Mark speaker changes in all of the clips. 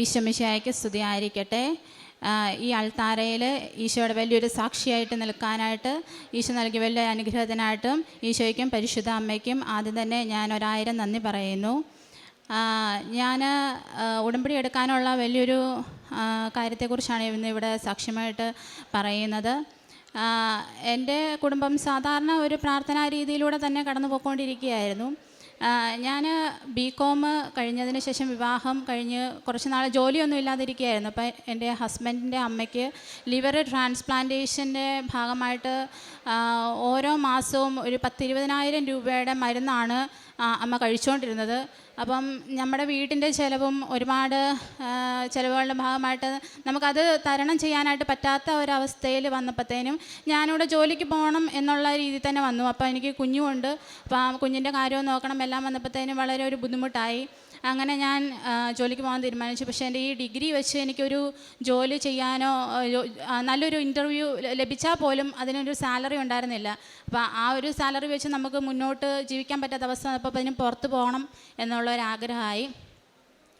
Speaker 1: ഈശോമിശായ്ക്ക് സ്തുതിയായിരിക്കട്ടെ. ആയിരിക്കട്ടെ ഈ അൾത്താരയിൽ ഈശോയുടെ വലിയൊരു സാക്ഷിയായിട്ട് നിൽക്കാനായിട്ട് ഈശോ നൽകിയ വലിയ അനുഗ്രഹത്തിനായിട്ടും ഈശോയ്ക്കും പരിശുദ്ധ അമ്മയ്ക്കും ആദ്യം തന്നെ ഞാൻ ഒരായിരം നന്ദി പറയുന്നു. ഞാൻ ഉടമ്പടി എടുക്കാനുള്ള വലിയൊരു കാര്യത്തെക്കുറിച്ചാണ് ഇന്ന് ഇവിടെ സാക്ഷ്യമായിട്ട് പറയുന്നത്. എന്റെ കുടുംബം സാധാരണ ഒരു പ്രാർത്ഥനാ രീതിയിലൂടെ തന്നെ കടന്നു പോയിക്കൊണ്ടിരിക്കുകയായിരുന്നു ഞാൻ ബി കോം കഴിഞ്ഞതിന് ശേഷം വിവാഹം കഴിഞ്ഞ് കുറച്ച് നാൾ ജോലിയൊന്നും ഇല്ലാതിരിക്കുകയായിരുന്നു. അപ്പോൾ എന്റെ ഹസ്ബൻഡിന്റെ അമ്മയ്ക്ക് ലിവർ ട്രാൻസ്പ്ലാന്റേഷന്റെ ഭാഗമായിട്ട് ഓരോ മാസവും ഒരു പത്തിരുപതിനായിരം രൂപയുടെ മരുന്നാണ് അമ്മ കഴിച്ചുകൊണ്ടിരുന്നത് അപ്പം നമ്മുടെ വീട്ടിന്റെ ചിലവും ഒരുപാട് ചിലവുകളുടെ ഭാഗമായിട്ട് നമുക്കത് തരണം ചെയ്യാനായിട്ട് പറ്റാത്ത ഒരവസ്ഥയിൽ വന്നപ്പോഴത്തേനും ഞാനിവിടെ ജോലിക്ക് പോകണം എന്നുള്ള രീതിയിൽ തന്നെ വന്നു. അപ്പോൾ എനിക്ക് കുഞ്ഞുമുണ്ട്. അപ്പോൾ ആ കുഞ്ഞിന്റെ കാര്യവും നോക്കണം എല്ലാം വന്നപ്പോഴത്തേനും വളരെ ഒരു ബുദ്ധിമുട്ടായി. അങ്ങനെ ഞാൻ ജോലിക്ക് പോകാൻ തീരുമാനിച്ചു. പക്ഷേ എന്റെ ഈ ഡിഗ്രി വെച്ച് എനിക്കൊരു ജോലി ചെയ്യാനോ നല്ലൊരു ഇന്റർവ്യൂ ലഭിച്ചാൽ പോലും അതിനൊരു സാലറി ഉണ്ടായിരുന്നില്ല. അപ്പോൾ ആ ഒരു സാലറി വെച്ച് നമുക്ക് മുന്നോട്ട് ജീവിക്കാൻ പറ്റാത്ത അവസ്ഥ അപ്പോൾ അതിന് പുറത്ത് പോകണം എന്നുള്ള ഒരു ആഗ്രഹമായി.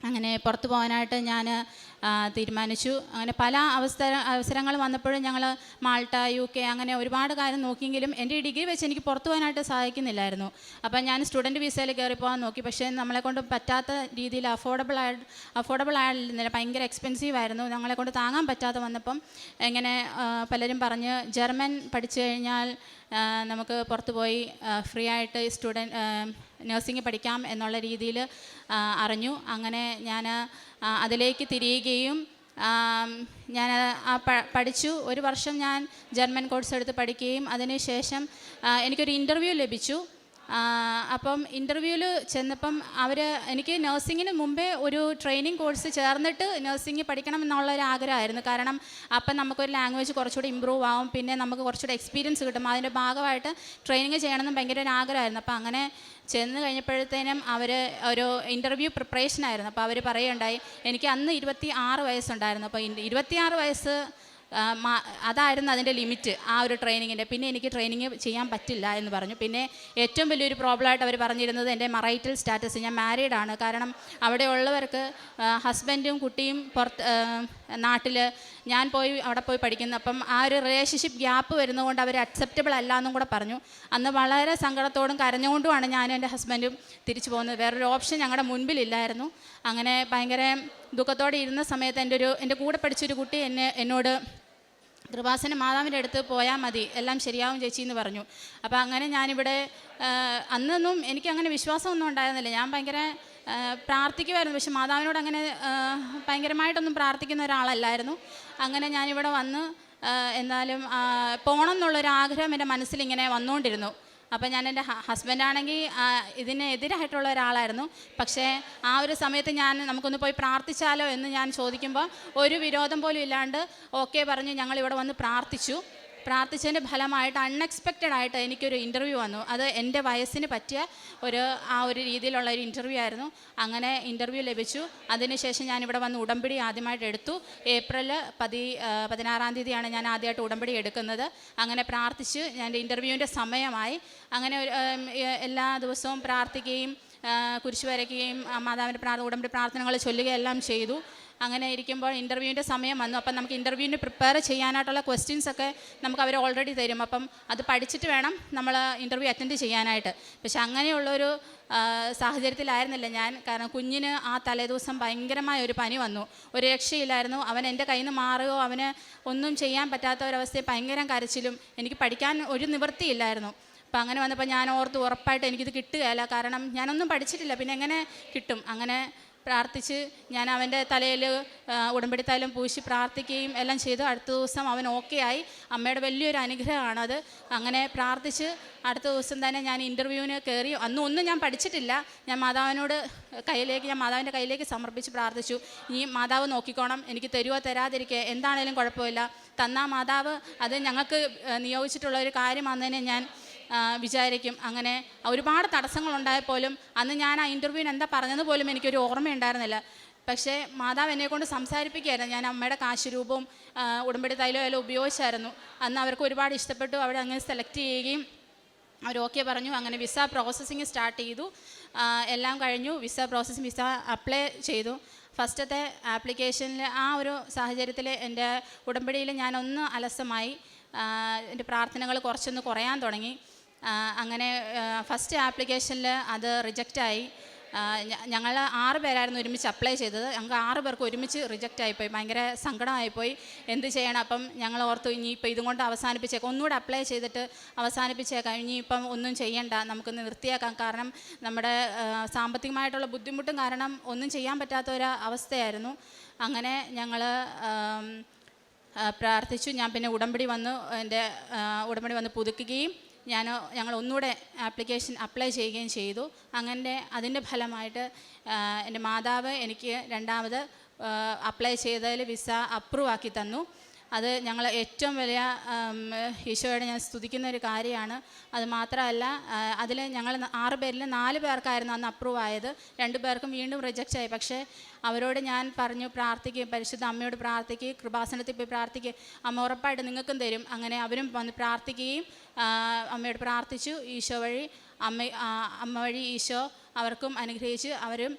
Speaker 1: അങ്ങനെ പുറത്ത് പോകാനായിട്ട് ഞാൻ തീരുമാനിച്ചു. അങ്ങനെ പല അവസര അവസരങ്ങൾ വന്നപ്പോഴും ഞങ്ങൾ മാൾട്ട യു കെ അങ്ങനെ ഒരുപാട് കാര്യം നോക്കിയെങ്കിലും എന്റെ ഡിഗ്രി വെച്ച് എനിക്ക് പുറത്ത് പോകാനായിട്ട് സാധിക്കുന്നില്ലായിരുന്നു. അപ്പം ഞാൻ സ്റ്റുഡന്റ് വിസയിൽ കയറി പോകാൻ നോക്കി. പക്ഷേ നമ്മളെ കൊണ്ട് പറ്റാത്ത രീതിയിൽ അഫോർഡബിൾ ആയി അഫോർഡബിൾ ആയിരുന്നില്ല ഭയങ്കര എക്സ്പെൻസീവ് ആയിരുന്നു. ഞങ്ങളെ കൊണ്ട് താങ്ങാൻ പറ്റാതെ വന്നപ്പം ഇങ്ങനെ പലരും പറഞ്ഞ് ജർമ്മൻ പഠിച്ചു കഴിഞ്ഞാൽ നമുക്ക് പുറത്തു പോയി ഫ്രീ ആയിട്ട് സ്റ്റുഡന്റ് നഴ്സിംഗ് പഠിക്കാം എന്നുള്ള രീതിയിൽ അറിഞ്ഞു. അങ്ങനെ ഞാൻ അതിലേക്ക് തിരിയുകയും ഞാൻ ആ പഠിച്ചു. ഒരു വർഷം ഞാൻ ജർമ്മൻ കോഴ്സ് എടുത്ത് പഠിക്കുകയും അതിനുശേഷം എനിക്കൊരു ഇന്റർവ്യൂ ലഭിച്ചു. അപ്പം ഇന്റർവ്യൂവിൽ ചെന്നപ്പം അവർ എനിക്ക് നഴ്സിങ്ങിന് മുമ്പേ ഒരു ട്രെയിനിങ് കോഴ്സ് ചേർന്നിട്ട് നഴ്സിംഗ് പഠിക്കണം എന്നുള്ള ഒരു ആഗ്രഹമായിരുന്നു. കാരണം അപ്പം നമുക്കൊരു ലാംഗ്വേജ് കുറച്ചുകൂടി ഇമ്പ്രൂവ് ആവും. പിന്നെ നമുക്ക് കുറച്ചുകൂടി എക്സ്പീരിയൻസ് കിട്ടും. അതിന്റെ ഭാഗമായിട്ട് ട്രെയിനിങ് ചെയ്യണമെന്ന് ഭയങ്കര ഒരു ആഗ്രഹമായിരുന്നു. അപ്പം അങ്ങനെ ചെന്ന് കഴിഞ്ഞപ്പോഴത്തേനും അവർ ഒരു ഇന്റർവ്യൂ പ്രിപ്പറേഷനായിരുന്നു അപ്പോൾ അവർ പറയുകയുണ്ടായി എനിക്ക് അന്ന് ഇരുപത്തി ആറ് വയസ്സുണ്ടായിരുന്നു അപ്പോൾ ഇരുപത്തിയാറ് വയസ്സ് അതായിരുന്നു അതിന്റെ ലിമിറ്റ് ആ ഒരു ട്രെയിനിങ്ങിന്റെ. പിന്നെ എനിക്ക് ട്രെയിനിങ് ചെയ്യാൻ പറ്റില്ല എന്ന് പറഞ്ഞു. പിന്നെ ഏറ്റവും വലിയൊരു പ്രോബ്ലമായിട്ട് അവർ പറഞ്ഞിരുന്നത് എന്റെ മറൈറ്റൽ സ്റ്റാറ്റസ്. ഞാൻ മാരീഡാണ് കാരണം അവിടെയുള്ളവർക്ക് ഹസ്ബൻഡും കുട്ടിയും പുറത്ത് നാട്ടിൽ ഞാൻ പോയി അവിടെ പോയി പഠിക്കുന്നു. അപ്പം ആ ഒരു റിലേഷൻഷിപ്പ് ഗ്യാപ്പ് വരുന്നതുകൊണ്ട് അവർ അക്സെപ്റ്റബിൾ അല്ല എന്നും കൂടെ പറഞ്ഞു. അന്ന് വളരെ സങ്കടത്തോടും കരഞ്ഞുകൊണ്ടുമാണ് ഞാനും എന്റെ ഹസ്ബൻഡും തിരിച്ചു പോകുന്നത്. വേറൊരു ഓപ്ഷൻ ഞങ്ങളുടെ മുൻപിലില്ലായിരുന്നു. അങ്ങനെ ഭയങ്കര ദുഃഖത്തോടെ ഇരുന്ന സമയത്ത് എന്റെ ഒരു എന്റെ കൂടെ പഠിച്ചൊരു കുട്ടി എന്നെ എന്നോട് കൃപാസന മാതാവിന്റെ അടുത്ത് പോയാൽ മതി എല്ലാം ശരിയാവും ചേച്ചി എന്ന് പറഞ്ഞു. അപ്പോൾ അങ്ങനെ ഞാനിവിടെ അന്നൊന്നും എനിക്കങ്ങനെ വിശ്വാസമൊന്നും ഉണ്ടായിരുന്നില്ല. ഞാൻ ഭയങ്കര പ്രാർത്ഥിക്കുമായിരുന്നു പക്ഷെ മാതാവിനോട് അങ്ങനെ ഭയങ്കരമായിട്ടൊന്നും പ്രാർത്ഥിക്കുന്ന ഒരാളല്ലായിരുന്നു. അങ്ങനെ ഞാനിവിടെ വന്ന് എന്നാലും പോകണം എന്നുള്ളൊരു ആഗ്രഹം എന്റെ മനസ്സിലിങ്ങനെ വന്നുകൊണ്ടിരുന്നു. അപ്പം ഞാൻ എന്റെ ഹസ്ബൻഡാണെങ്കിൽ ഇതിനെതിരായിട്ടുള്ള ഒരാളായിരുന്നു. പക്ഷേ ആ ഒരു സമയത്ത് ഞാൻ നമുക്കൊന്ന് പോയി പ്രാർത്ഥിച്ചാലോ എന്ന് ഞാൻ ചോദിക്കുമ്പോൾ ഒരു വിരോധം പോലും ഇല്ലാണ്ട് ഓക്കെ പറഞ്ഞ് ഞങ്ങൾ ഇവിടെ വന്ന് പ്രാർത്ഥിച്ചു. പ്രാർത്ഥിച്ചതിന്റെ ഫലമായിട്ട് അൺഎക്സ്പെക്റ്റഡ് ആയിട്ട് എനിക്കൊരു ഇന്റർവ്യൂ വന്നു. അത് എന്റെ വയസ്സിന് പറ്റിയ ഒരു ആ ഒരു രീതിയിലുള്ള ഒരു ഇന്റർവ്യൂ ആയിരുന്നു. അങ്ങനെ ഇന്റർവ്യൂ ലഭിച്ചു. അതിനുശേഷം ഞാനിവിടെ വന്ന് ഉടമ്പടി ആദ്യമായിട്ട് എടുത്തു. ഏപ്രിൽ പതി പതിനാറാം തീയതിയാണ് ഞാൻ ആദ്യമായിട്ട് ഉടമ്പടി എടുക്കുന്നത്. അങ്ങനെ പ്രാർത്ഥിച്ച് ഞാൻ ഇന്റർവ്യൂവിന്റെ സമയമായി. അങ്ങനെ എല്ലാ ദിവസവും പ്രാർത്ഥിക്കുകയും കുരിശ് വരയ്ക്കുകയും മാതാവിന്റെ പ്രാർത്ഥന ഉടമ്പടി പ്രാർത്ഥനകൾ ചൊല്ലുകയെല്ലാം ചെയ്തു. അങ്ങനെ ഇരിക്കുമ്പോൾ ഇന്റർവ്യൂവിന്റെ സമയം വന്നു. അപ്പം നമുക്ക് ഇന്റർവ്യൂവിന് പ്രിപ്പയർ ചെയ്യാനായിട്ടുള്ള ക്വസ്റ്റ്യൻസ് ഒക്കെ നമുക്ക് അവർ ഓൾറെഡി തരും. അപ്പം അത് പഠിച്ചിട്ട് വേണം നമ്മൾ ഇന്റർവ്യൂ അറ്റൻഡ് ചെയ്യാനായിട്ട്. പക്ഷെ അങ്ങനെയുള്ളൊരു സാഹചര്യത്തിലായിരുന്നില്ല ഞാൻ. കാരണം കുഞ്ഞിന് ആ തലേദിവസം ഭയങ്കരമായ ഒരു പനി വന്നു. ഒരു രക്ഷയില്ലായിരുന്നു. അവൻ എന്റെ കയ്യിൽ നിന്ന് മാറുകയോ അവന് ഒന്നും ചെയ്യാൻ പറ്റാത്ത ഒരവസ്ഥയെ ഭയങ്കരം കരച്ചിലും എനിക്ക് പഠിക്കാൻ ഒരു നിവൃത്തിയില്ലായിരുന്നു. അപ്പം അങ്ങനെ വന്നപ്പോൾ ഞാൻ ഓർത്ത് ഉറപ്പായിട്ട് എനിക്കിത് കിട്ടുകയില്ല. കാരണം ഞാനൊന്നും പഠിച്ചിട്ടില്ല. പിന്നെ എങ്ങനെ കിട്ടും? അങ്ങനെ പ്രാർത്ഥിച്ച് ഞാൻ അവന്റെ തലയിൽ ഉടമ്പടി പൂശി പ്രാർത്ഥിക്കുകയും എല്ലാം ചെയ്തു. അടുത്ത ദിവസം അവൻ ഓക്കെ ആയി. അമ്മയുടെ വലിയൊരു അനുഗ്രഹമാണത്. അങ്ങനെ പ്രാർത്ഥിച്ച് അടുത്ത ദിവസം തന്നെ ഞാൻ ഇന്റർവ്യൂവിന് കയറി. അന്ന് ഒന്നും ഞാൻ പഠിച്ചിട്ടില്ല. ഞാൻ മാതാവിനോട് കയ്യിലേക്ക് ഞാൻ മാതാവിന്റെ കയ്യിലേക്ക് സമർപ്പിച്ച് പ്രാർത്ഥിച്ചു. ഈ മാതാവ് നോക്കിക്കോണം. എനിക്ക് തരുവോ തരാതിരിക്കുക എന്താണേലും കുഴപ്പമില്ല. തന്നാ മാതാവ്. അത് ഞങ്ങൾക്ക് നിയോഗിച്ചിട്ടുള്ള ഒരു കാര്യമാണെന്നതിനെ ഞാൻ വിചാരിക്കും. അങ്ങനെ ഒരുപാട് തടസ്സങ്ങളുണ്ടായപ്പോലും അന്ന് ഞാൻ ആ ഇന്റർവ്യൂവിന് എന്താ പറഞ്ഞത് പോലും എനിക്കൊരു ഓർമ്മയുണ്ടായിരുന്നില്ല. പക്ഷേ മാതാവ് എന്നെ കൊണ്ട് സംസാരിപ്പിക്കുകയായിരുന്നു. ഞാൻ അമ്മയുടെ കാശുരൂപവും ഉടമ്പടി തൈലോ എല്ലാം ഉപയോഗിച്ചായിരുന്നു. അന്ന് അവർക്ക് ഒരുപാട് ഇഷ്ടപ്പെട്ടു. അവിടെ അങ്ങനെ സെലക്ട് ചെയ്യുകയും അവർ ഓക്കെ പറഞ്ഞു. അങ്ങനെ വിസ പ്രോസസ്സിങ് സ്റ്റാർട്ട് ചെയ്തു. എല്ലാം കഴിഞ്ഞു. വിസ പ്രോസസ്സിങ് വിസ അപ്ലൈ ചെയ്തു. ഫസ്റ്റത്തെ ആപ്ലിക്കേഷനിൽ ആ ഒരു സാഹചര്യത്തിൽ എന്റെ ഉടമ്പടിയിൽ ഞാനൊന്ന് അലസമായി. എന്റെ പ്രാർത്ഥനകൾ കുറച്ചൊന്ന് കുറയാൻ തുടങ്ങി. അങ്ങനെ ഫസ്റ്റ് ആപ്ലിക്കേഷനിൽ അത് റിജക്റ്റായി ഞങ്ങൾ ആറ് പേരായിരുന്നു ഒരുമിച്ച് അപ്ലൈ ചെയ്തത്. ഞങ്ങൾക്ക് ആറ് പേർക്ക് ഒരുമിച്ച് റിജക്റ്റ് ആയിപ്പോയി. ഭയങ്കര സങ്കടമായിപ്പോയി. എന്ത് ചെയ്യണം? അപ്പം ഞങ്ങൾ ഓർത്തു ഇനിയിപ്പോൾ ഇതും കൊണ്ട് അവസാനിപ്പിച്ചേക്കാം ഒന്നുകൂടെ അപ്ലൈ ചെയ്തിട്ട് അവസാനിപ്പിച്ചേക്കാം ഇനിയിപ്പം ഒന്നും ചെയ്യണ്ട. നമുക്ക് നിർത്തിയാക്കാം. കാരണം നമ്മുടെ സാമ്പത്തികമായിട്ടുള്ള ബുദ്ധിമുട്ടും കാരണം ഒന്നും ചെയ്യാൻ പറ്റാത്ത ഒരു അവസ്ഥയായിരുന്നു. അങ്ങനെ ഞങ്ങൾ പ്രാർത്ഥിച്ചു. ഞാൻ പിന്നെ ഉടമ്പടി വന്നു എന്റെ ഉടമ്പടി വന്ന് പുതുക്കുകയും ഞാൻ ഞങ്ങൾ ഒന്നുകൂടെ ആപ്ലിക്കേഷൻ അപ്ലൈ ചെയ്യുകയും ചെയ്തു. അങ്ങനെ അതിന്റെ ഫലമായിട്ട് എന്റെ മാതാവ് എനിക്ക് രണ്ടാമത് അപ്ലൈ ചെയ്തതിൽ വിസ അപ്രൂവ് ആക്കി തന്നു. അത് ഞങ്ങൾ ഏറ്റവും വലിയ ഈശോയുടെ ഞാൻ സ്തുതിക്കുന്ന ഒരു കാര്യമാണ്. അത് മാത്രമല്ല അതിൽ ഞങ്ങൾ ആറ് പേരിൽ നാല് പേർക്കായിരുന്നു അന്ന് അപ്രൂവ് ആയത്. രണ്ട് പേർക്കും വീണ്ടും റിജക്റ്റ് ആയി. പക്ഷേ അവരോട് ഞാൻ പറഞ്ഞു പ്രാർത്ഥിക്കുകയും പരിശുദ്ധ അമ്മയോട് പ്രാർത്ഥിക്കുകയും കൃപാസനത്തിൽ പോയി പ്രാർത്ഥിക്കുക അമ്മ ഉറപ്പായിട്ട് നിങ്ങൾക്കും തരും. അങ്ങനെ അവരും വന്ന് പ്രാർത്ഥിക്കുകയും അമ്മയോട് പ്രാർത്ഥിച്ചു. ഈശോ വഴി അമ്മ അമ്മ വഴി ഈശോ അവർക്കും അനുഗ്രഹിച്ച്. അവരും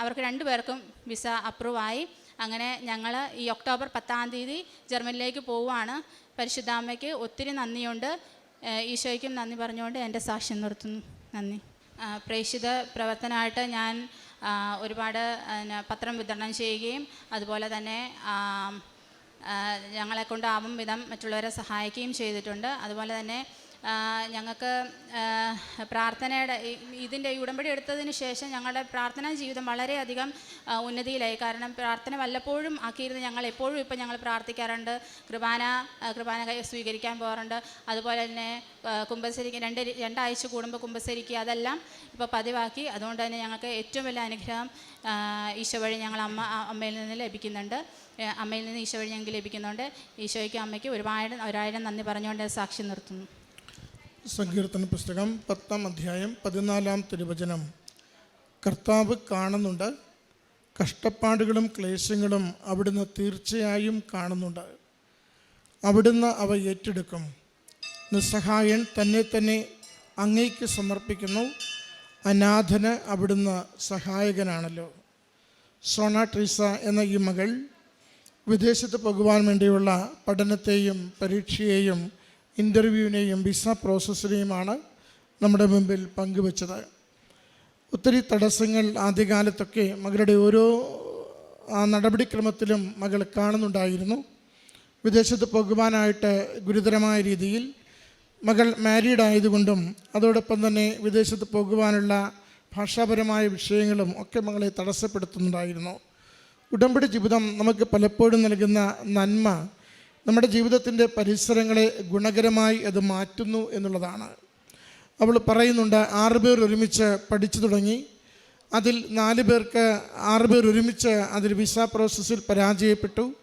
Speaker 1: അവർക്ക് രണ്ടുപേർക്കും വിസ അപ്രൂവ് ആയി. അങ്ങനെ ഞങ്ങൾ ഈ ഒക്ടോബർ പത്താം തീയതി ജർമ്മനിലേക്ക് പോവുകയാണ്. പരിശുദ്ധാമ്മയ്ക്ക് ഒത്തിരി നന്ദിയുണ്ട്. ഈശോയ്ക്കും നന്ദി പറഞ്ഞുകൊണ്ട് എന്റെ സാക്ഷ്യം നിർത്തുന്നു. നന്ദി. പ്രേക്ഷിത പ്രവർത്തനമായിട്ട് ഞാൻ ഒരുപാട് പത്രം വിതരണം ചെയ്യുകയും അതുപോലെ തന്നെ ആ, ആ, ഞങ്ങളെ കൊണ്ടാവും വിധം മറ്റുള്ളവരെ സഹായിക്കുകയും ചെയ്തിട്ടുണ്ട്. അതുപോലെ തന്നെ ഞങ്ങൾക്ക് പ്രാർത്ഥനയുടെ ഇതിന്റെ ഈ ഉടമ്പടി എടുത്തതിന് ശേഷം ഞങ്ങളുടെ പ്രാർത്ഥനാ ജീവിതം വളരെയധികം ഉന്നതിയിലായി. കാരണം പ്രാർത്ഥന വല്ലപ്പോഴും ആക്കിയിരുന്ന് ഞങ്ങൾ എപ്പോഴും ഇപ്പം ഞങ്ങൾ പ്രാർത്ഥിക്കാറുണ്ട്. കൃപാന കൃപാന സ്വീകരിക്കാൻ പോകാറുണ്ട്. അതുപോലെ തന്നെ കുമ്പസരിക്ക് രണ്ട് രണ്ടാഴ്ച കൂടുമ്പോൾ കുമ്പസരിക്കുക അതെല്ലാം ഇപ്പോൾ പതിവാക്കി. അതുകൊണ്ട് തന്നെ ഞങ്ങൾക്ക് ഏറ്റവും വലിയ അനുഗ്രഹം ഈശോ വഴി ഞങ്ങൾ അമ്മ അമ്മയിൽ നിന്ന് ലഭിക്കുന്നുണ്ട്. അമ്മയിൽ നിന്ന് ഈശോ വഴി ഞങ്ങൾക്ക് ലഭിക്കുന്നുണ്ട്. ഈശോയ്ക്കും അമ്മയ്ക്ക് ഒരുപാട് ഒരായിരം നന്ദി പറഞ്ഞുകൊണ്ട് സാക്ഷി നിർത്തുന്നു.
Speaker 2: സങ്കീർത്തന പുസ്തകം പത്താം അധ്യായം പതിനാലാം തിരുവചനം. കർത്താവ് കാണുന്നുണ്ട് കഷ്ടപ്പാടുകളും ക്ലേശങ്ങളും അവിടുന്ന് തീർച്ചയായും കാണുന്നുണ്ട്. അവിടുന്ന് അവ ഏറ്റെടുക്കും. നിസ്സഹായൻ തന്നെ തന്നെ അങ്ങേക്ക് സമർപ്പിക്കുന്നു അനാഥന് അവിടുന്ന് സഹായകനാണല്ലോ. സോണ ട്രീസ എന്ന ഈ മകൾ വിദേശത്ത് പോകുവാൻ വേണ്ടിയുള്ള പഠനത്തെയും പരീക്ഷയെയും ഇന്റർവ്യൂവിനെയും വിസ പ്രോസസ്സിനെയുമാണ് നമ്മുടെ മുമ്പിൽ പങ്കുവച്ചത്. ഒത്തിരി തടസ്സങ്ങൾ ആദ്യകാലത്തൊക്കെ മകളുടെ ഓരോ നടപടിക്രമത്തിലും മകൾ കാണുന്നുണ്ടായിരുന്നു. വിദേശത്ത് പോകുവാനായിട്ട് ഗുരുതരമായ രീതിയിൽ മകൾ മാരീഡ് ആയതുകൊണ്ടും അതോടൊപ്പം തന്നെ വിദേശത്ത് പോകുവാനുള്ള ഭാഷാപരമായ വിഷയങ്ങളും ഒക്കെ മകളെ തടസ്സപ്പെടുത്തുന്നുണ്ടായിരുന്നു. ഉടമ്പടി ജീവിതം നമുക്ക് പലപ്പോഴും നൽകുന്ന നന്മ നമ്മുടെ ജീവിതത്തിന്റെ പരിസരങ്ങളെ ഗുണകരമായി അത് മാറ്റുന്നു എന്നുള്ളതാണ്. അവൾ പറയുന്നുണ്ട് ആറ് പേർ ഒരുമിച്ച് പഠിച്ചു തുടങ്ങി. അതിൽ നാല് പേർക്ക് ആറ് പേർ ഒരുമിച്ച് അതിൽ വിസ പ്രോസസ്സിൽ പരാജയപ്പെട്ടു.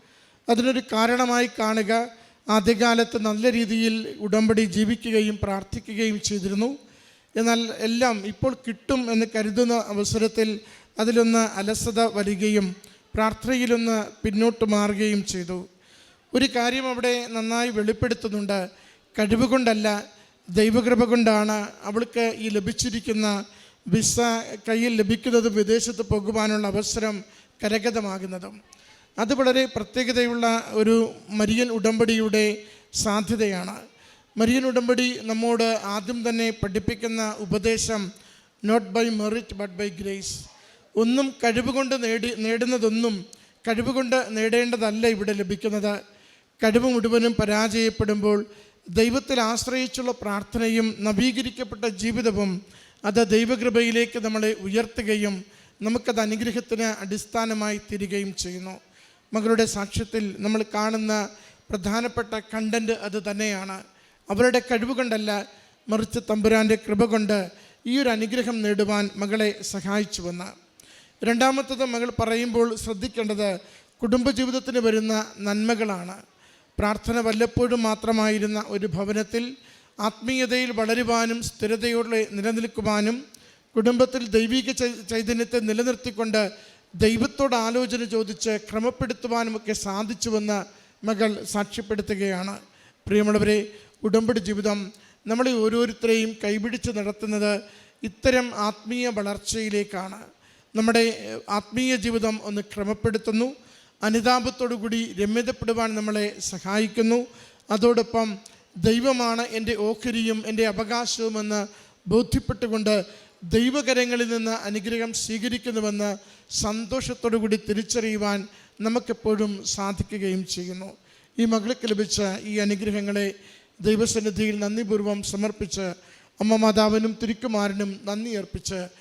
Speaker 2: അതിനൊരു കാരണമായി കാണുക ആദ്യകാലത്ത് നല്ല രീതിയിൽ ഉടമ്പടി ജീവിക്കുകയും പ്രാർത്ഥിക്കുകയും ചെയ്തിരുന്നു. എന്നാൽ എല്ലാം ഇപ്പോൾ കിട്ടും എന്ന് കരുതുന്ന അവസരത്തിൽ അതിലൊന്ന് അലസത വരികയും പ്രാർത്ഥനയിലൊന്ന് പിന്നോട്ട് മാറുകയും ചെയ്തു. ഒരു കാര്യം അവിടെ നന്നായി വെളിപ്പെടുത്തുന്നുണ്ട്. കഴിവ് കൊണ്ടല്ല ദൈവകൃപ കൊണ്ടാണ് അവൾക്ക് ഈ ലഭിച്ചിരിക്കുന്ന വിസ കയ്യിൽ ലഭിക്കുന്നതും വിദേശത്ത് പോകുവാനുള്ള അവസരം കരഗതമാകുന്നതും. അത് വളരെ പ്രത്യേകതയുള്ള ഒരു മരിയൻ ഉടമ്പടിയുടെ സാധ്യതയാണ്. മരിയൻ ഉടമ്പടി നമ്മോട് ആദ്യം തന്നെ പഠിപ്പിക്കുന്ന ഉപദേശം not by merit but by grace ഒന്നും കഴിവ് കൊണ്ട് നേടി നേടുന്നതൊന്നും കഴിവ് കൊണ്ട് നേടേണ്ടതല്ല ഇവിടെ ലഭിക്കുന്നത്. കഴിവ് മുഴുവനും പരാജയപ്പെടുമ്പോൾ ദൈവത്തിൽ ആശ്രയിച്ചുള്ള പ്രാർത്ഥനയും നവീകരിക്കപ്പെട്ട ജീവിതവും അത് ദൈവകൃപയിലേക്ക് നമ്മളെ ഉയർത്തുകയും നമുക്കത് അനുഗ്രഹത്തിന് അടിസ്ഥാനമായി തീരുകയും ചെയ്യുന്നു. മകളുടെ സാക്ഷ്യത്തിൽ നമ്മൾ കാണുന്ന പ്രധാനപ്പെട്ട കണ്ടന്റ് അത് തന്നെയാണ്. അവരുടെ കഴിവ് കൊണ്ടല്ല മറിച്ച് തമ്പുരാന്റെ കൃപ കൊണ്ട് ഈ ഒരു അനുഗ്രഹം നേടുവാൻ മകളെ സഹായിച്ചുവെന്ന് രണ്ടാമത്തത് മകൾ പറയുമ്പോൾ ശ്രദ്ധിക്കേണ്ടത് കുടുംബജീവിതത്തിന് വരുന്ന നന്മകളാണ്. പ്രാർത്ഥന വല്ലപ്പോഴും മാത്രമായിരുന്ന ഒരു ഭവനത്തിൽ ആത്മീയതയിൽ വളരുവാനും സ്ഥിരതയോടെ നിലനിൽക്കുവാനും കുടുംബത്തിൽ ദൈവിക ചൈതന്യത്തെ നിലനിർത്തിക്കൊണ്ട് ദൈവത്തോട് ആലോചന ചോദിച്ച് ക്രമപ്പെടുത്തുവാനുമൊക്കെ സാധിച്ചുവെന്ന് മകൾ സാക്ഷ്യപ്പെടുത്തുകയാണ്. പ്രിയമുള്ളവരെ ഉടമ്പടി ജീവിതം നമ്മളെ ഓരോരുത്തരെയും കൈപിടിച്ച് നടത്തുന്നത് ഇത്തരം ആത്മീയ വളർച്ചയിലേക്കാണ്. നമ്മുടെ ആത്മീയ ജീവിതം ഒന്ന് ക്രമപ്പെടുത്തുന്നു. അനുതാപത്തോടുകൂടി രമ്യതപ്പെടുവാൻ നമ്മളെ സഹായിക്കുന്നു. അതോടൊപ്പം ദൈവമാണ് എന്റെ ഓഹരിയും എന്റെ അവകാശവുമെന്ന് ബോധ്യപ്പെട്ടുകൊണ്ട് ദൈവകരങ്ങളിൽ നിന്ന് അനുഗ്രഹം സ്വീകരിക്കുന്നുവെന്ന് സന്തോഷത്തോടുകൂടി തിരിച്ചറിയുവാൻ നമുക്കെപ്പോഴും സാധിക്കുകയും ചെയ്യുന്നു. ഈ മകൾക്ക് ലഭിച്ച ഈ അനുഗ്രഹങ്ങളെ ദൈവസന്നിധിയിൽ നന്ദിപൂർവം സമർപ്പിച്ച് അമ്മ മാതാവിനും തിരുക്കുമാരനും നന്ദി അർപ്പിച്ച്